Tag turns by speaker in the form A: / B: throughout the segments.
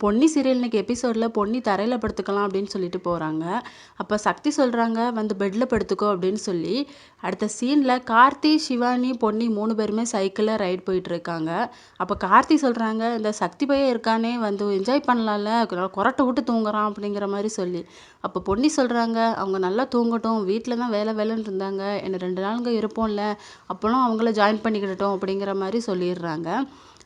A: Ponni serial இன்னைக்கு எபிசோடில் பொன்னி தரையில் படுத்துக்கலாம் அப்படின்னு சொல்லிட்டு போகிறாங்க அப்போ சக்தி சொல்கிறாங்க வந்து பெட்டில் படுத்துக்கோ அப்படின்னு சொல்லி. அடுத்த சீனில் கார்த்தி சிவானி பொன்னி மூணு பேருமே சைக்கிளில் ரைட் போயிட்டுருக்காங்க அப்போ கார்த்தி சொல்கிறாங்க இந்த சக்தி பையன் இருக்கானே வந்து என்ஜாய் பண்ணலாம்ல கொரட்டை விட்டு தூங்குறான் அப்படிங்கிற மாதிரி சொல்லி. அப்போ பொன்னி சொல்கிறாங்க அவங்க நல்லா தூங்கட்டும் வீட்டில் தான் வேலை வேலைன்னு இருந்தாங்க என்ன ரெண்டு நாளுங்க இருப்போம்ல அப்போலாம் அவங்கள ஜாயின் பண்ணிக்கிட்டோம் அப்படிங்கிற மாதிரி சொல்லிடுறாங்க.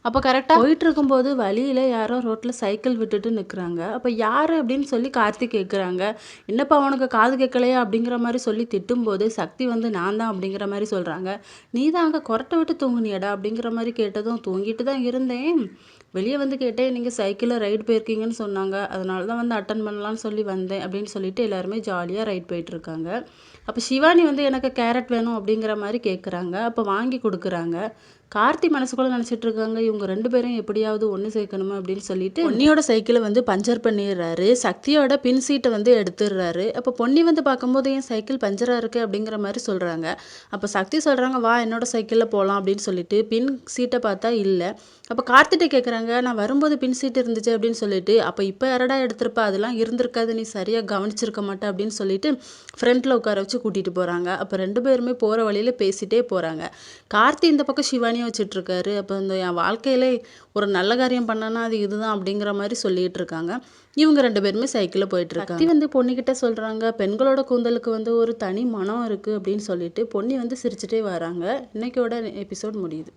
A: அப்போ கரெக்டாக போயிட்டு இருக்கும்போது வழியில் யாரோ ரோட்டில் சைக்கிள் விட்டுட்டு நிற்கிறாங்க அப்போ யார் அப்படின்னு சொல்லி கார்த்திக் கேட்குறாங்க என்னப்பா அவனுக்கு காது கேட்கலையா அப்படிங்கிற மாதிரி சொல்லி திட்டும்போது சக்தி வந்து நான் தான் அப்படிங்கிற மாதிரி சொல்கிறாங்க நீ தான் அங்கே கொரட்டை விட்டு தூங்குனியடா அப்படிங்கிற மாதிரி கேட்டதும் தூங்கிட்டு தான் இருந்தேன். வெளியே வந்து கேட்டேன் நீங்கள் சைக்கிளில் ரைடு போயிருக்கீங்கன்னு சொன்னாங்க. அதனால தான் வந்து அட்டன் பண்ணலான்னு சொல்லி வந்தேன். அப்படின்னு சொல்லிட்டு எல்லாருமே ஜாலியாக ரைட் போயிட்டுருக்காங்க. அப்போ சிவானி வந்து எனக்கு கேரட் வேணும் அப்படிங்கிற மாதிரி கேட்குறாங்க அப்போ வாங்கி கொடுக்குறாங்க. கார்த்தி மனசுக்குள்ள நினச்சிட்டு இருக்காங்க. இவங்க ரெண்டு பேரும் எப்படியாவது ஒன்று சேர்க்கணுமா அப்படின்னு சொல்லிட்டு பொன்னியோட சைக்கிளை வந்து பஞ்சர் பண்ணிடுறாரு. சக்தியோட பின் சீட்டை வந்து எடுத்துடுறாரு. அப்போ பொன்னி வந்து பார்க்கும்போது என் சைக்கிள் பஞ்சராக இருக்குது அப்படிங்கிற மாதிரி சொல்கிறாங்க அப்போ சக்தி சொல்கிறாங்க வா என்னோட சைக்கிளில் போகலாம் அப்படின்னு சொல்லிட்டு பின் சீட்டை பார்த்தா இல்லை. அப்போ கார்த்திட்ட கேட்குறாங்க நான் வரும்போது பின் சீட் இருந்துச்சு அப்படின்னு சொல்லிட்டு அப்போ இப்போ யாரடா எடுத்திருப்பா? அதெல்லாம் இருந்திருக்காது. நீ சரியாக கவனிச்சிருக்க மாட்டே அப்படின்னு சொல்லிட்டு ஃப்ரண்ட்டில் உட்கார வச்சு கூட்டிகிட்டு போகிறாங்க அப்போ ரெண்டு பேருமே போகிற வழியில் பேசிகிட்டே போகிறாங்க கார்த்தி இந்த பக்கம் சிவானி பண்ணி வச்சிட்ருக்காரு. அப்போ இந்த என் வாழ்க்கையில் ஒரு நல்ல காரியம் பண்ணனா அது இதுதான் அப்படிங்கிற மாதிரி சொல்லிகிட்டு இருக்காங்க இவங்க ரெண்டு பேருமே சைக்கிளில் போயிட்டுருக்காங்க வந்து பொண்ணுக்கிட்ட சொல்கிறாங்க பெண்களோட கூந்தலுக்கு வந்து ஒரு தனி மனம் இருக்குது அப்படின்னு சொல்லிட்டு பொன்னி வந்து சிரிச்சுட்டே வராங்க. இன்னைக்கோட எபிசோட் முடியுது.